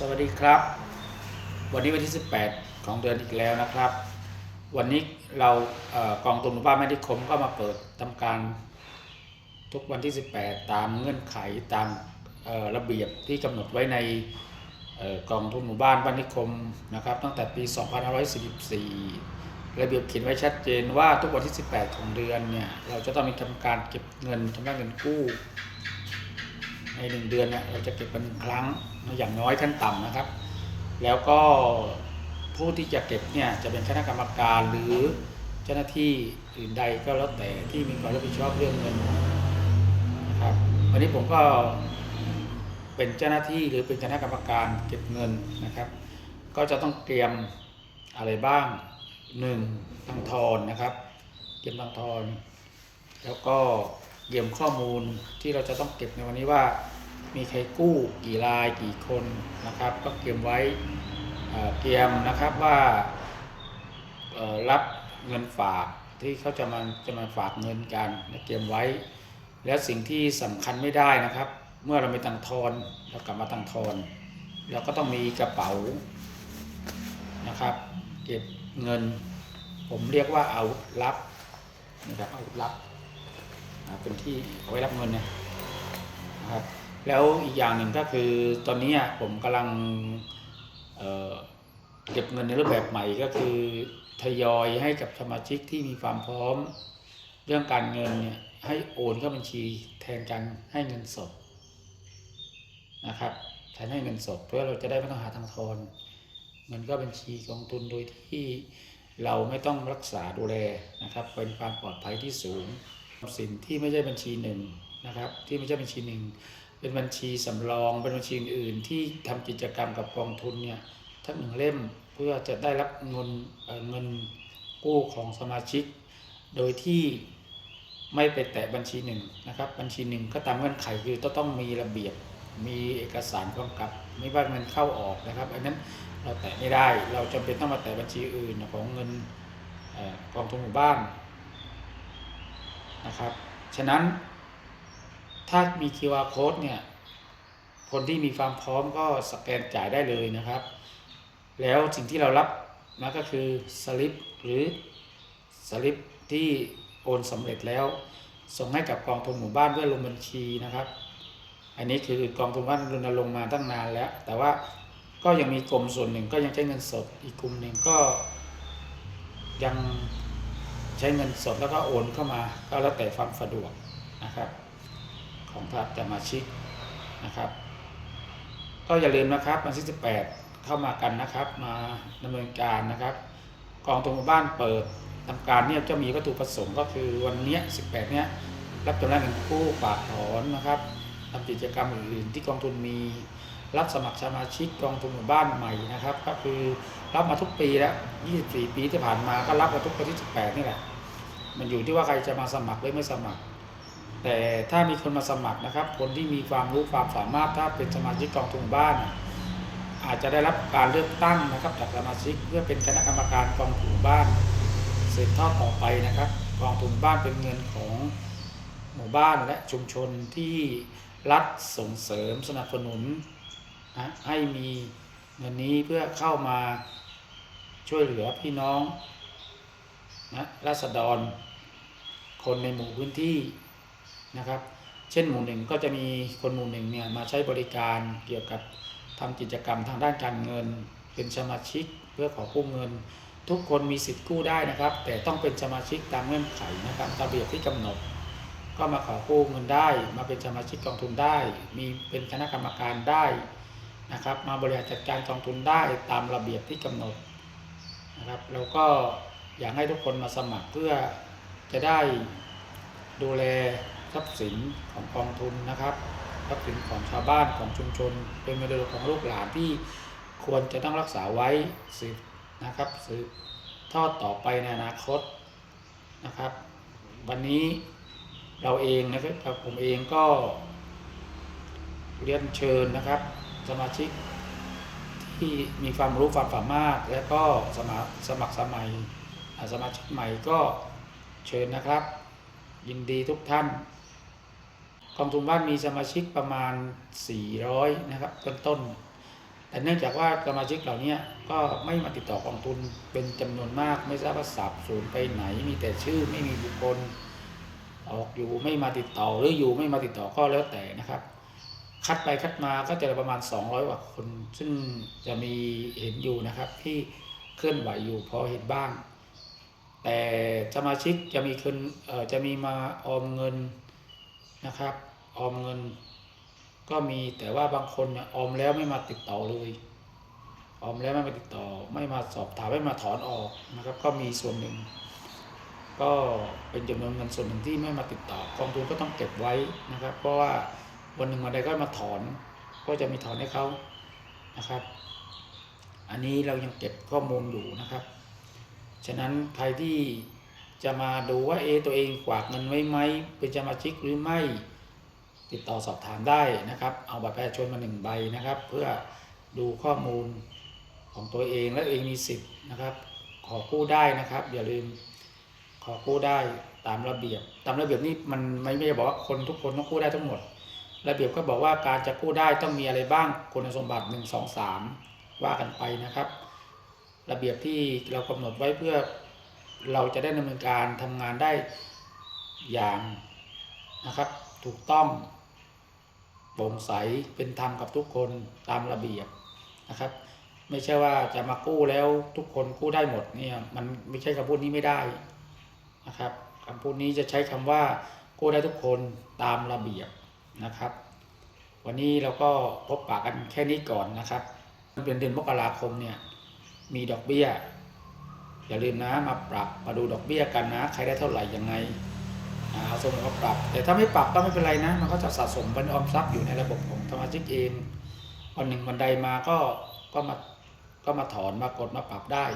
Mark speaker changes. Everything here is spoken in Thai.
Speaker 1: สวัสดีครับ วันนี้วันที่ 18 ของเดือนอีกแล้วนะครับ วันนี้เรากองทุนหมู่บ้านแม่นิคมก็มาเปิดทำการทุกวันที่ 18 ตามเงื่อนไขตามระเบียบที่กำหนดไว้ในกองทุนหมู่บ้านบ้านนิคมนะครับ ตั้งแต่ปี 2544 ระเบียบเขียนไว้ชัดเจนว่าทุกวันที่ 18 ของเดือนเนี่ยเราจะต้องมีทำการเก็บเงินชำระเงินกู้ ในหนึ่งเดือนเนี่ยเราจะเก็บเป็นครั้งอย่างน้อยขั้นต่ำนะครับ แล้วก็ผู้ที่จะเก็บเนี่ยจะเป็นคณะกรรมการหรือเจ้าหน้าที่อื่นใดก็แล้วแต่ที่มีความรับผิดชอบเรื่องเงินนะครับวันนี้ผมก็เป็นเจ้าหน้าที่หรือเป็นคณะกรรมการเก็บเงินนะครับ ก็จะต้องเตรียมอะไรบ้างหนึ่งตังทอนนะครับ เตรียมตังทอน แล้วก็ เยี่ยมข้อมูลที่เราจะต้องเก็บในวันนี้ว่า มีใครกู้กี่รายกี่คนนะครับ ก็เตรียมไว้เอ่อเตรียมนะครับว่ารับเงินฝากที่เขาจะมาจะมาฝากเงินกันนะเตรียมไว้ และสิ่งที่สำคัญไม่ได้นะครับ เมื่อเรามีตังทอนเรากลับมาตังทอนเราก็ต้องมีกระเป๋านะครับ เก็บเงิน ผมเรียกว่าเอารับนะครับเอารับ เป็นที่เอาไว้รับเงินเนี่ยนะครับแล้วอีกอย่างหนึ่งก็คือตอนนี้ผมกำลังเเก็บเงินในรูปแบบใหม่ก็คือทยอยให้กับสมาชิกที่มีความพร้อมเรื่องการเงินเนี่ยให้โอนเข้าบัญชีแทนการให้เงินสดนะครับแทนให้เงินสดเพื่อเราจะได้ไม่ต้องหาทางทอนเงินก็บัญชีกองทุนโดยที่เราไม่ต้องรักษาดูแลนะครับ เป็นความปลอดภัยที่สูง สินที่ไม่ใช่บัญชีหนึ่งนะครับที่ไม่ใช่บัญชีหนึ่งเป็นบัญชีสำรองเป็นบัญชีอื่นที่ทำกิจกรรมกับกองทุนเนี่ยทั้งหนึ่งเล่มเพื่อจะได้รับเงินเเงินกู้ของสมาชิก โดยที่ไม่ไปแตะบัญชีหนึ่งนะครับบัญชีหนึ่งก็ตามเงื่อนไขคือต้องต้องมีระเบียบมีเอกสารกำกับไม่ว่าเงินเข้าออกนะครับอันนั้นเราแตะไม่ได้เราจำเป็นต้องมาแตะบัญชีอื่นของเงินออกองทุนหมู่บ้าน นะครับ ฉะนั้นถ้ามี QR code เนี่ย คนที่มีความพร้อมก็สแกนจ่ายได้เลยนะครับ แล้วสิ่งที่เรารับนะก็คือสลิปหรือสลิปที่โอนสำเร็จแล้ว ส่งให้กับกองทุนหมู่บ้านเพื่อลงบัญชีนะครับ อันนี้คือกองทุนบ้านรณรงค์มาตั้งนานแล้ว แต่ว่าก็ยังมีกลุ่มส่วนหนึ่งก็ยังใช้เงินสดอีกกลุ่มหนึ่งก็ยัง ใช้เงินสดแล้วก็โอนเข้ามาก็แล้วแต่ความสะดวกนะครับ ของทางสมาชิกนะครับ ก็อย่าลืมนะครับวันที่18 เข้ามากันนะครับ มาดำเนินการนะครับ กองทุนหมู่บ้านเปิดทำการเนี่ยจะมีวัตถุประสงค์ก็คือวันนี้ย18 เนี้ยรับจำนำเงินกู้ฝากถอนนะครับทำกิจกรรมอื่นๆที่กองทุนมี รับสมัครสมาชิกกองทุนหมู่บ้านใหม่นะครับ ก็คือรับมาทุกปีแล้ว 24 ปีที่ผ่านมาก็รับมาทุกวันที่ 18 นี่แหละ มันอยู่ที่ว่าใครจะมาสมัครหรือไม่สมัคร แต่ถ้ามีคนมาสมัครนะครับ คนที่มีความรู้ความสามารถถ้าเป็นสมาชิกกองทุนหมู่บ้าน อาจจะได้รับการเลือกตั้งนะครับจากสมาชิกเพื่อเป็นคณะกรรมการกองทุนหมู่บ้านสืบทอดต่อไปนะครับ กองทุนหมู่บ้านเป็นเงินของหมู่บ้านและชุมชนที่รัฐส่งเสริมสนับสนุน ให้มีเงินนี้เพื่อเข้ามาช่วยเหลือพี่น้องนะรัษฎร คนในหมู่พื้นที่นะครับ เช่นหมู่หนึ่งก็จะมีคนหมู่หนึ่งเนี่ยมาใช้บริการเกี่ยวกับทำกิจกรรมทางด้านการเงิน เป็นสมาชิกเพื่อขอกู้เงิน ทุกคนมีสิทธิ์กู้ได้นะครับ แต่ต้องเป็นสมาชิกตามเงื่อนไขนะครับระเบียบที่กำหนด ก็มาขอกู้เงินได้ มาเป็นสมาชิกกองทุนได้ มีเป็นคณะกรรมการได้ นะครับ มาบริหารจัดการกองทุนได้ตามระเบียบที่กำหนดนะครับแล้วก็อยากให้ทุกคนมาสมัครเพื่อจะได้ดูแลทรัพย์สินของกองทุนนะครับทรัพย์สินของชาวบ้านของชุมชน เป็นมรดกของลูกหลานที่ควรจะต้องรักษาไว้สืบนะครับสืบทอดต่อไปในอนาคตนะครับ วันนี้เราเองนะครับผมเองก็เรียนเชิญนะครับ สมาชิกที่มีความรู้ความสามารถ และก็สมัครสมัครสมัยสมาชิกใหม่ก็เชิญนะครับ ยินดีทุกท่านกองทุนบ้านมีสมาชิกประมาณ 400 นะครับต้นต้น แต่เนื่องจากว่าสมาชิกเหล่านี้ก็ไม่มาติดต่อกองทุนเป็นจำนวนมากไม่ทราบว่าสับสูญไปไหน มีแต่ชื่อไม่มีบุคคล ออกอยู่ไม่มาติดต่อหรืออยู่ไม่มาติดต่อก็แล้วแต่นะครับ คัดไปคัดมาก็จะประมาณ 200กว่าคน ซึ่งจะมีเห็นอยู่นะครับที่เคลื่อนไหวอยู่พอเห็นบ้าง แต่สมาชิกจะมีคนเออจะมีมาออมเงินนะครับ ออมเงิน ก็มีแต่ว่าบางคนเนี่ยออมแล้วไม่มาติดต่อเลยออมแล้วไม่มาติดต่อ ไม่มาสอบถามไม่มาถอนออกนะครับ ก็มีส่วนหนึ่ง ก็เป็นจำนวนเงินส่วนหนึ่งที่ไม่มาติดต่อกองทุนก็ต้องเก็บไว้นะครับ เพราะว่า วันหนึ่งวันใดก็มาถอน ก็จะมีถอนให้เขานะครับ อันนี้เรายังเก็บข้อมูลอยู่นะครับ ฉะนั้นใครที่จะมาดูว่าเอตัวเองกวากเงินไว้ไหมเป็นสมาชิกหรือไม่ติดต่อสอบถามได้นะครับ เอาบัตรประชาชนมาหนึ่งใบนะครับ เพื่อดูข้อมูลของตัวเองและเองมีสิทธิ์นะครับ ขอกู้ได้นะครับ อย่าลืมขอกู้ได้ตามระเบียบ ตามระเบียบนี่มันไม่ไม่ได้บอกว่าคนทุกคนต้องกู้ได้ทั้งหมด ระเบียบก็บอกว่าการจะกู้ได้ต้องมีอะไรบ้างคุณสมบัติหนึ่งสองสามว่ากันไปนะครับ ระเบียบที่เรากำหนดไว้เพื่อเราจะได้ดำเนินการทำงานได้อย่างนะครับถูกต้องโปร่งใสเป็นธรรมกับทุกคนตามระเบียบนะครับ ไม่ใช่ว่าจะมากู้แล้วทุกคนกู้ได้หมดเนี่ยมันไม่ใช่คำพูดนี้ไม่ได้นะครับคำพูดนี้จะใช้คำว่ากู้ได้ทุกคนตามระเบียบ นะครับ วันนี้เราก็พบปะกันแค่นี้ก่อนนะครับเป็นเดือนมกราคมเนี่ยมีดอกเบี้ย อย่าลืมนะมาปรับมาดูดอกเบี้ยกันนะ ใครได้เท่าไหร่ยังไงเอาสมมติว่าปรับ แต่ถ้าไม่ปรับก็ไม่เป็นไรนะ มันก็จะสะสมเป็นออมทรัพย์อยู่ในระบบของสมาชิกเองวันหนึ่งวันใดมาก็ก็มาก็มาถอนมากดมาปรับได้